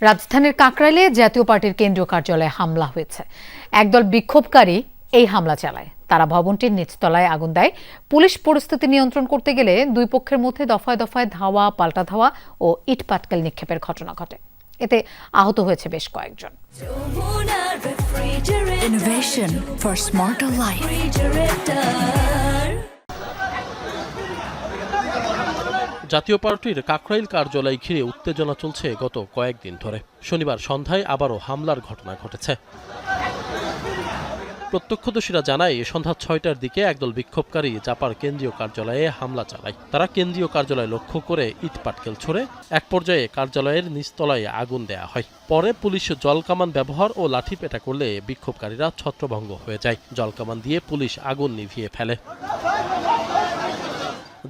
রাজধানীর কাকরাইলে জাতীয় পার্টির কেন্দ্রীয় কার্যালয়ে হামলা হয়েছে। একদল বিক্ষোভকারী এই হামলা চালায়। তারা ভবনটির নিচতলায় আগুন দেয়। পুলিশ পরিস্থিতি নিয়ন্ত্রণ করতে গেলে দুই পক্ষের মধ্যে দফায় দফায় ধাওয়া, পাল্টা ধাওয়া ও ইট পাটকেল নিক্ষেপের ঘটনা ঘটে। এতে আহত হয়েছে বেশ কয়েকজন। Life. জাতীয় পার্টির কাকরাইল কার্যালয় ঘিরে উত্তেজনা চলছে গত কয়েকদিন ধরে। শনিবার সন্ধ্যায় আবারও হামলার ঘটনা ঘটেছে। প্রত্যক্ষদর্শীরা জানায়, সন্ধ্যা ছয়টার দিকে একদল বিক্ষোভকারী জাপার কেন্দ্রীয় কার্যালয়ে হামলা চালায়। তারা কেন্দ্রীয় কার্যালয় লক্ষ্য করে ইট পাটকেল ছড়ে এক পর্যায়ে কার্যালয়ের নিচতলায় আগুন দেয়া হয়। পরে পুলিশ জলকামান ব্যবহার ও লাঠিপেটা করলে বিক্ষোভকারীরা ছত্রভঙ্গ হয়ে যায়। জলকামান দিয়ে পুলিশ আগুন নিভিয়ে ফেলে।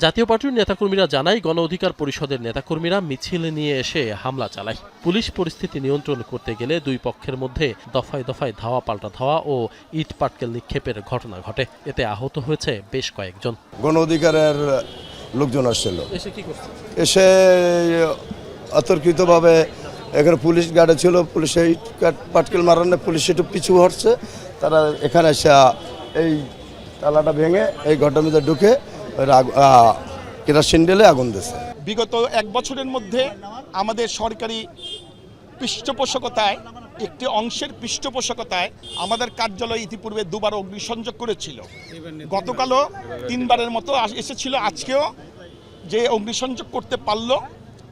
জাতীয় পার্টির নেতাকর্মীরা জানায় গণ অধিকার পরিষদের নেতাকর্মীরা মিছিল নিয়ে এসে হামলা চালায়। পুলিশ পরিস্থিতি নিয়ন্ত্রণ করতে গেলে দুই পক্ষের মধ্যে দফায় দফায় ধাওয়া পাল্টা ধাওয়া ও ইট পাটকেল নিক্ষেপের ঘটনা ঘটে। এতে আহত হয়েছে বেশ কয়েকজন। গণ অধিকারের লোকজন আসছিল। এসে অতর্কিতভাবে এখানে পুলিশ গার্ডে ছিল পুলিশে ইট কাট- পাটকেল মারানো পুলিশ একটু পিছু হটছে। তারা এখানে এসে এই তালাটা ভেঙে এই মধ্যে ঢুকে কেরোসিন ঢেলে আগুন দিয়েছে। বিগত এক বছরের মধ্যে আমাদের সরকারি পৃষ্ঠপোষকতায়, একটি অংশের পৃষ্ঠপোষকতায় আমাদের কার্যালয় ইতিপূর্বে দুবার অগ্নিসংযোগ করেছিল। গতকালও তিনবারের মতো এসেছিল। আজকেও যে অগ্নিসংযোগ করতে পারল,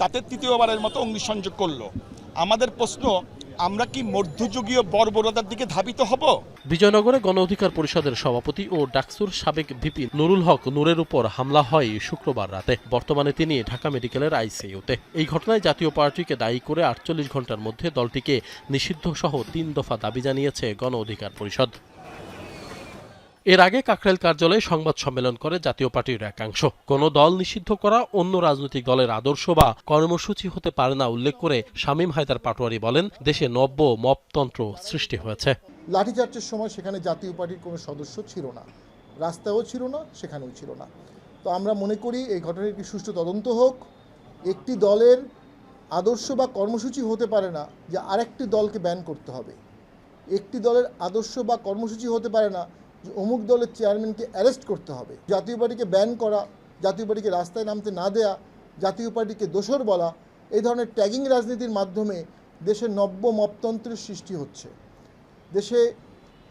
তাতে তৃতীয়বারের মতো অগ্নিসংযোগ করল। আমাদের প্রশ্ন আমরা কি মধ্যযুগীয় বর্বরতার দিকে ধাবিত হব? বিজয়নগরে গণ অধিকার পরিষদের সভাপতি ও ডাকসুর সাবেক ভিপি নুরুল হক নূরের উপর হামলা হয় শুক্রবার রাতে। বর্তমানে তিনি ঢাকা মেডিকেলের আইসিইউতে। এই ঘটনায় জাতীয় পার্টিকে দায়ী করে আটচল্লিশ ঘণ্টার মধ্যে দলটিকে নিষিদ্ধ সহ তিন দফা দাবি জানিয়েছে গণ অধিকার পরিষদ। এর আগে কাকরাইল কার্যালয়ে সংবাদ সম্মেলন করে জাতীয় পার্টির একাংশ। কোন দল নিষিদ্ধ করা, অন্য রাজনৈতিক দলের আদর্শ বা কর্মসূচি হতে পারে না উল্লেখ করে শামীম হায়দার পাটোয়ারি বলেন, দেশে নব্য মপতন্ত্র সৃষ্টি হয়েছে। লাঠিচার্জের সময় সেখানে জাতীয় পার্টির কোনো সদস্য ছিল না। রাস্তাও ছিল না, সেখানেও ছিল না। তো আমরা মনে করি এই ঘটনার একটি সুষ্ঠু তদন্ত হোক। একটি দলের আদর্শ বা কর্মসূচি হতে পারে না, যে আরেকটি দলকে ব্যান করতে হবে। একটি দলের আদর্শ বা কর্মসূচি হতে পারে না যে অমুক দলের চেয়ারম্যানকে অ্যারেস্ট করতে হবে, জাতীয় পার্টিকে ব্যান করা, জাতীয় পার্টিকে রাস্তায় নামতে না দেয়া, জাতীয় পার্টিকে দোষর বলা, এই ধরনের ট্যাগিং রাজনীতির মাধ্যমে দেশের নব্য মপতন্ত্রের সৃষ্টি হচ্ছে। দেশে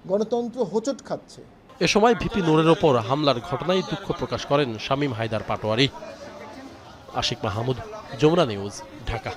গণতন্ত্র হোঁচট খাচ্ছে। এ সময় ভিপি নূরের ওপর হামলার ঘটনায় দুঃখ প্রকাশ করেন শামীম হায়দার পাটোয়ারি। আশিক মাহমুদ, যমুনা নিউজ, ঢাকা।